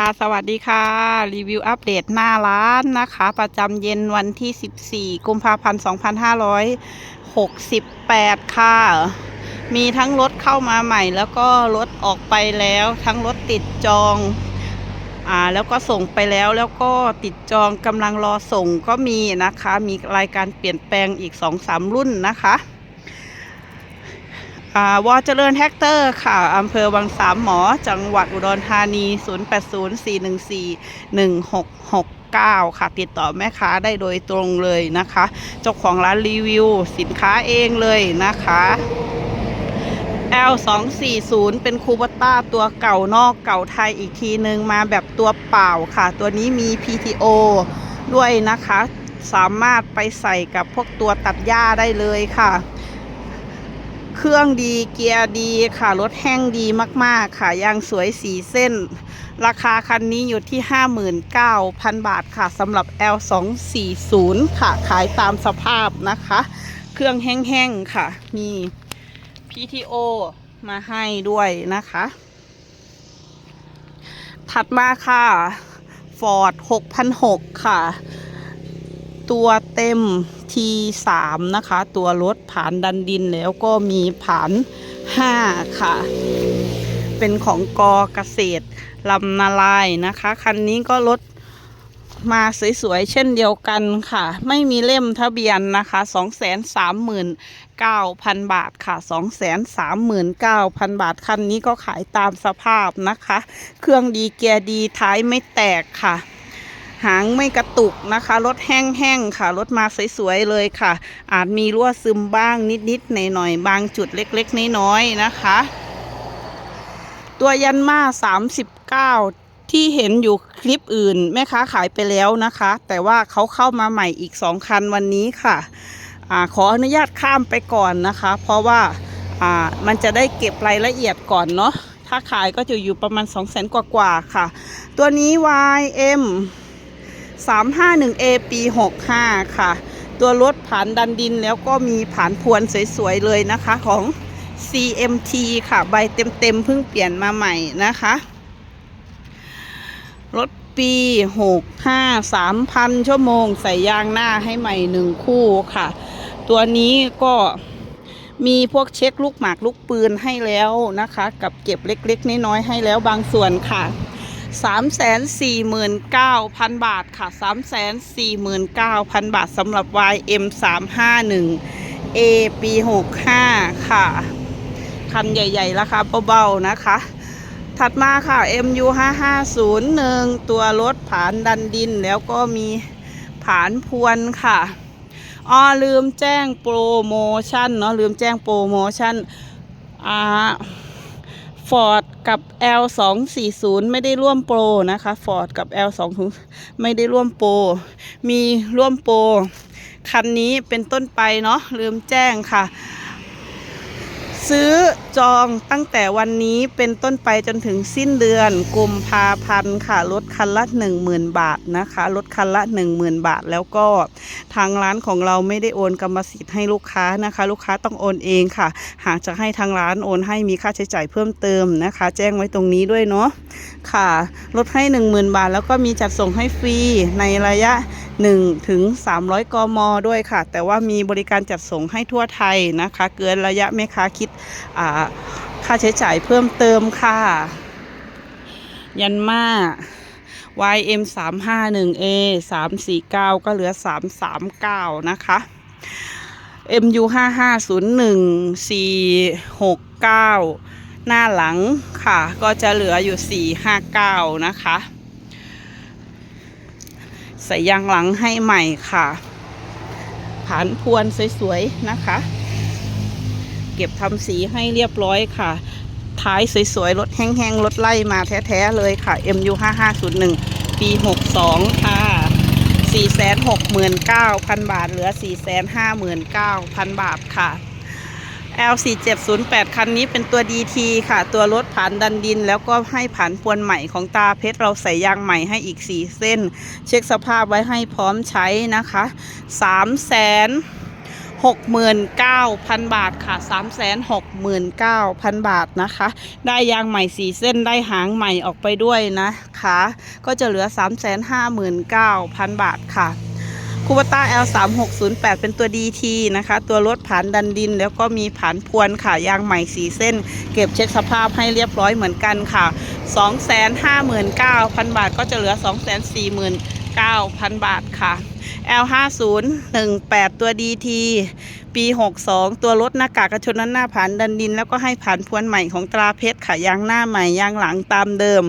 ค่ะ สวัสดีค่ะ รีวิวอัปเดตหน้าร้านนะคะ ประจำเย็นวันที่ 14 กุมภาพันธ์ 2568 ค่ะ มีทั้งรถเข้ามาใหม่ แล้วก็รถออกไปแล้ว ทั้งรถติดจอง อ่า แล้วก็ส่งไปแล้ว แล้วก็ติดจองกำลังรอส่งก็มีนะคะ มีรายการเปลี่ยนแปลงอีก 2-3 รุ่นนะคะ วอเจริญแท็กเตอร์ค่ะอำเภอวังสามหมอ จังหวัดอุดรธานี 0804141669 ค่ะ ติดต่อแม่ค้าได้โดยตรงเลยนะคะ เจ้าของร้านรีวิว สินค้าเองเลยนะคะ L 2 4 0 เป็นคูบต้าตัวเก่านอกเก่าไทยอีกทีนึงมาแบบตัวเปล่าค่ะ ตัวนี้มี PTO ด้วยนะคะ สามารถไปใส่กับพวกตัวตัดหญ้าได้เลยค่ะ เครื่องดีเกียร์ดีค่ะ รถแห้งดีมากๆ ค่ะ ยางสวยสีเส้น ราคาคันนี้อยู่ที่ 59,000 บาทค่ะสำหรับ L 2 4 0 ค่ะ ขายตามสภาพนะคะ เครื่องแห้งๆ ค่ะ มี PTO มาให้ด้วยนะคะ ถัดมาค่ะ Ford 6,600ค่ะ ตัวเต็ม T3 นะคะ ตัวรถผ่านดันดินแล้วก็มีผ่าน 5 ค่ะ เป็นของกอเกษตรลำนาลายนะคะ คันนี้ก็รถมาสวยๆ เช่นเดียวกันค่ะ ไม่มีเล่มทะเบียนนะคะ 239,000 บาทค่ะ 239,000 บาท คันนี้ก็ขายตามสภาพนะคะ เครื่องดีเกียร์ดีท้ายไม่แตกค่ะ หางไม่กระตุกนะคะ รถแห้งๆค่ะ รถมาสวยๆเลยค่ะ อาจมีรั่วซึมบ้างนิดๆหน่อยๆบางจุดเล็กๆน้อยๆนะคะ ตัวยันมา 39ที่เห็นอยู่คลิปอื่นแม่ค้าขายไปแล้วนะคะ แต่ว่าเขาเข้ามาใหม่อีก2คันวันนี้ค่ะอขออนุญาตข้ามไปก่อนนะคะ เพราะว่าอ่ามันจะได้เก็บรายละเอียดก่อนเนาะถ้าขายก็จะอยู่ประมาณ2 0 0 0 0 0กว่าๆค่ะ ตัวนี้ YM 351A ปี 65 ค่ะ ตัวรถผ่านดันดินแล้วก็มีผ่านพวนสวย ๆ เลยนะคะของ CMT ค่ะ ใบเต็ม ๆ เพิ่งเปลี่ยนมาใหม่นะคะ รถปี65 3,000 ชั่วโมง ใส่ยางหน้าให้ใหม่หนึ่งคู่ค่ะ ตัวนี้ก็มีพวกเช็คลูกหมากลูกปืนให้แล้วนะคะ กับเก็บเล็ก ๆ น้อยๆให้แล้วบางส่วนค่ะ 349,000 บาทค่ะ 349,000 บาทสำหรับ YM 351 A ปี 65 ค่ะ คันใหญ่ๆ ราคาเบาๆ นะคะ ถัดมาค่ะ MU 5501 ตัวรถผานดันดินแล้วก็มีผานพวนค่ะอ๋อลืมแจ้งโปรโมชั่นเนาะลืมแจ้งโปรโมชั่นอ่า ฟอร์ดกับ L 2 4 0ไม่ได้ร่วมโปรนะคะฟอร์ดกับ L 2 0ไม่ได้ร่วมโปร มีร่วมโปร คันนี้เป็นต้นไปเนาะลืมแจ้งค่ะ ซื้อจองตั้งแต่วันนี้เป็นต้นไปจนถึงสิ้นเดือนกุมภาพันธ์ค่ะลดคันละ 10,000 บาทนะคะลดคันละ 10,000 บาท แล้วก็ทางร้านของเราไม่ได้โอนกรรมสิทธิ์ให้ลูกค้านะคะ ลูกค้าต้องโอนเองค่ะ หากจะให้ทางร้านโอนให้มีค่าใช้จ่ายเพิ่มเติมนะคะ แจ้งไว้ตรงนี้ด้วยเนาะค่ะลดให้ 10,000 บาท แล้วก็มีจัดส่งให้ฟรีในระยะ 1ถึง300 กม ด้วยค่ะ แต่ว่ามีบริการจัดส่งให้ทั่วไทยนะคะ เกินระยะแม่ค้าคิดค่าใช้จ่ายเพิ่มเติมค่ะ ยันมา YM 351 A 349 ก็เหลือ 339 นะคะ MU 5501 469 หน้าหลังค่ะ ก็จะเหลืออยู่ 459 นะคะ ใส่ยางหลังให้ใหม่ค่ะผ่านพวนสวยๆนะคะ เก็บทำสีให้เรียบร้อยค่ะ ท้ายสวยๆรถแห้งๆรถไล่มาแท้ๆเลยค่ะ MU 5501 ปี 62 ค่ะ 469,000 บาท เหลือ 459,000 บาทค่ะ L4708 คันนี้เป็นตัว DT ค่ะ ตัวรถผ่านดันดิน แล้วก็ให้ผ่านพวนใหม่ของตาเพชร เราใส่ยางใหม่ให้อีก 4 เส้น เช็คสภาพไว้ให้พร้อมใช้นะคะ3 6 69,000 บาทค่ะ 369,000 บาทนะคะ ได้ยางใหม่ 4 เส้นได้หางใหม่ออกไปด้วยนะคะ ก็จะเหลือ 359,000 บาทค่ะ คูปต้า L3608 เป็นตัว DT นะคะ ตัวรถผ่านดันดิน แล้วก็มีผ่านพวนค่ะ ยางใหม่4เส้น เก็บเช็คสภาพให้เรียบร้อยเหมือนกันค่ะ 259,000 บาทก็จะเหลือ 249,000 บาทค่ะ L5018 ตัว DT ปี 62 ตัวรถหน้ากากกระชนนั้นหน้าผ่านดันดิน แล้วก็ให้ผ่านพวนใหม่ของตราเพชรค่ะยางหน้าใหม่ยางหลังตามเดิม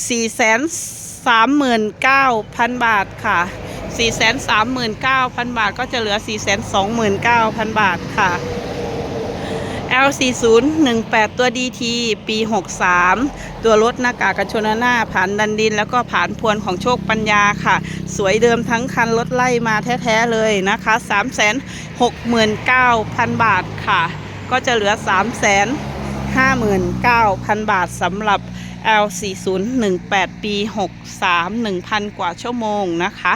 439,000 บาทค่ะ 439,000 บาท ก็จะเหลือ 429,000 บาทค่ะ L4018 ตัว DT ปี 63 ตัวรถหน้ากากกันชนหน้าผ่านดันดิน แล้วก็ผ่านพวนของโชคปัญญาค่ะ สวยเดิมทั้งคันรถไล่มาแท้ ๆ เลยนะคะ 369,000 บาทค่ะ ก็จะเหลือ 359,000 บาทสำหรับ L4018 ปี 63 1,000 กว่าชั่วโมงนะคะ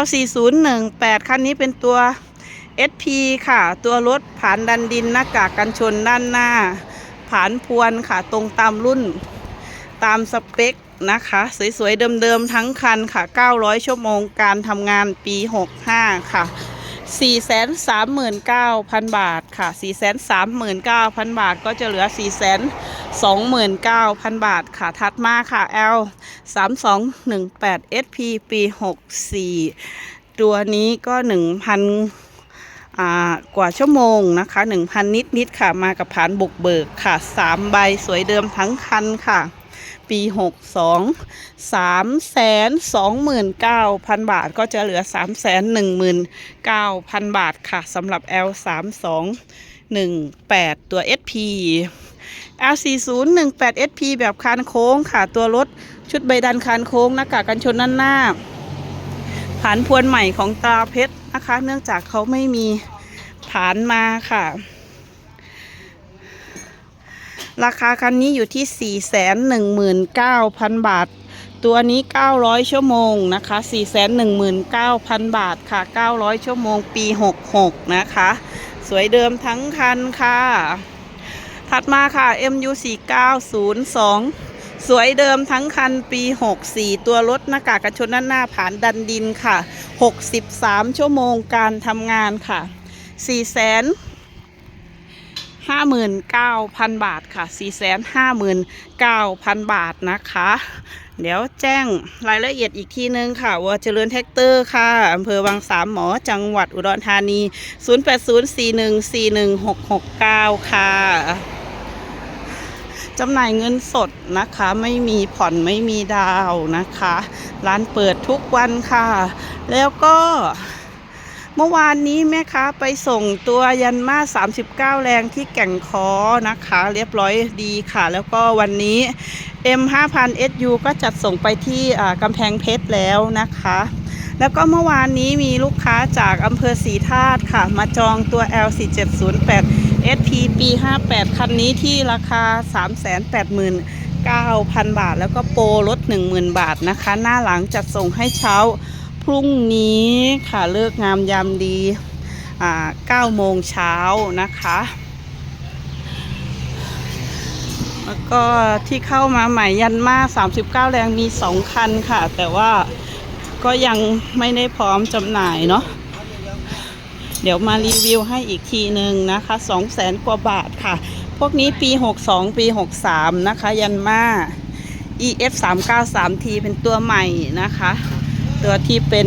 L4018 คันนี้เป็นตัว SP ค่ะ ตัวรถผ่านดันดินหน้ากากกันชนด้านหน้าผ่านพวนค่ะ ตรงตามรุ่น ตามสเปคนะคะ สวยๆ เดิมๆ ทั้งคันค่ะ 900 ชั่วโมงการทำงานปี 65 ค่ะ 439,000 บาทค่ะ 439,000 บาทก็จะเหลือ 429,000 บาทค่ะ ถัดมาค่ะ L 3218 SP ปี 64 ตัวนี้ก็ 1,000 กว่าชั่วโมงนะคะ 1,000 นิดนิดๆค่ะ มากับผานบุกเบิกค่ะ 3 ใบสวยเดิมทั้งคันค่ะ ปี 62 3 2 9 0 0 0 บาทก็จะเหลือ 3 1 9 0 0 0 บาทค่ะสำหรับ L 3 2 1 8 ตัว SP L 4 0 1 8 SP แบบคานโค้งค่ะ ตัวรถชุดใบดันคานโค้งหน้ากากกันชนด้านหน้าฐานพวนใหม่ของตาเพชรนะคะ เนื่องจากเขาไม่มีฐานมาค่ะ ราคาคันนี้อยู่ที่ 419,000 บาท ตัวนี้ 900 ชั่วโมงนะคะ 419,000 บาทค่ะ 900 ชั่วโมงปี 66 นะคะ สวยเดิมทั้งคันค่ะ ถัดมาค่ะ MU 4902สวยเดิมทั้งคันปี 64 ตัวรถหน้ากากกันชนด้านหน้าผ่านดันดินค่ะ 63 ชั่วโมงการทำงานค่ะ 4 0 0 0 แสน59,000บาทค่ะ459,000บาทนะคะ เดี๋ยวแจ้งรายละเอียดอีกทีนึงค่ะว่าเจริญแท็กเตอร์ค่ะอำเภอบางสามหมอจังหวัดอุดรธานี 0804141669 ค่ะจำหน่ายเงินสดนะคะไม่มีผ่อนไม่มีดาวนะคะ ร้านเปิดทุกวันค่ะ แล้วก็ เมื่อวานนี้แม่ค้าไปส่งตัวยันมา 39 แรงที่แก่งคอนะคะ เรียบร้อยดีค่ะ แล้วก็วันนี้ M 5000 SU ก็จัดส่งไปที่กำแพงเพชรแล้วนะคะ แล้วก็เมื่อวานนี้มีลูกค้าจากอำเภอศรีธาตุค่ะ มาจองตัว L 4708 SP ปี58 คันนี้ที่ราคา 389,000 บาท แล้วก็โปรลด 10,000 บาทนะคะ หน้าหลังจัดส่งให้เช้า พรุ่งนี้ค่ะเลิกงามยามดีอ่า9โมงเช้านะคะ แล้วก็ที่เข้ามาใหม่ยันมา 39 แรงมี 2 คันค่ะ แต่ว่าก็ยังไม่ได้พร้อมจำหน่ายเนาะเดี๋ยวมารีวิวให้อีกทีหนึ่งนะคะ2 0 0แสนกว่าบาทค่ะ พวกนี้ปี 62 ปี 63 นะคะ ยันมา EF 393T เป็นตัวใหม่นะคะ ตัวที่เป็น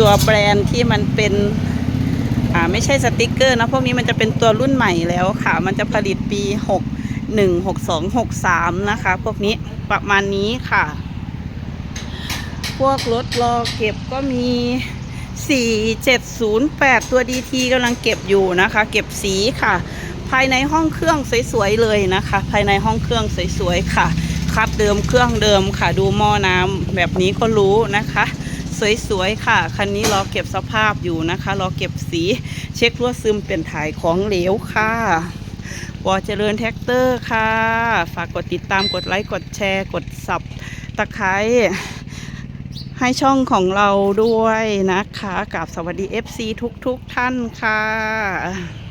ตัวแบรนด์ที่มันเป็นไม่ใช่สติกเกอร์นะพวกนี้มันจะเป็นตัวรุ่นใหม่แล้วค่ะ มันจะผลิตปี 61 62 63 นะคะ พวกนี้ประมาณนี้ค่ะ พวกรถรอเก็บก็มี 4708 ตัว DT กำลังเก็บอยู่นะคะ เก็บสีค่ะ ภายในห้องเครื่องสวยๆเลยนะคะ ภายในห้องเครื่องสวยๆค่ะ คัดเดิมเครื่องเดิมค่ะดูหม้อน้ำแบบนี้ก็รู้นะคะ สวยๆค่ะ คันนี้รอเก็บสภาพอยู่นะคะ รอเก็บสีเช็ครั่วซึมเป็นถ่ายของเหลวค่ะวอเจริญแท็กเตอร์ค่ะ ฝากกดติดตามกดไลค์กดแชร์กดสับตะไคร้ให้ช่องของเราด้วยนะคะกับสวัสดี FC ทุกๆทท่านค่ะ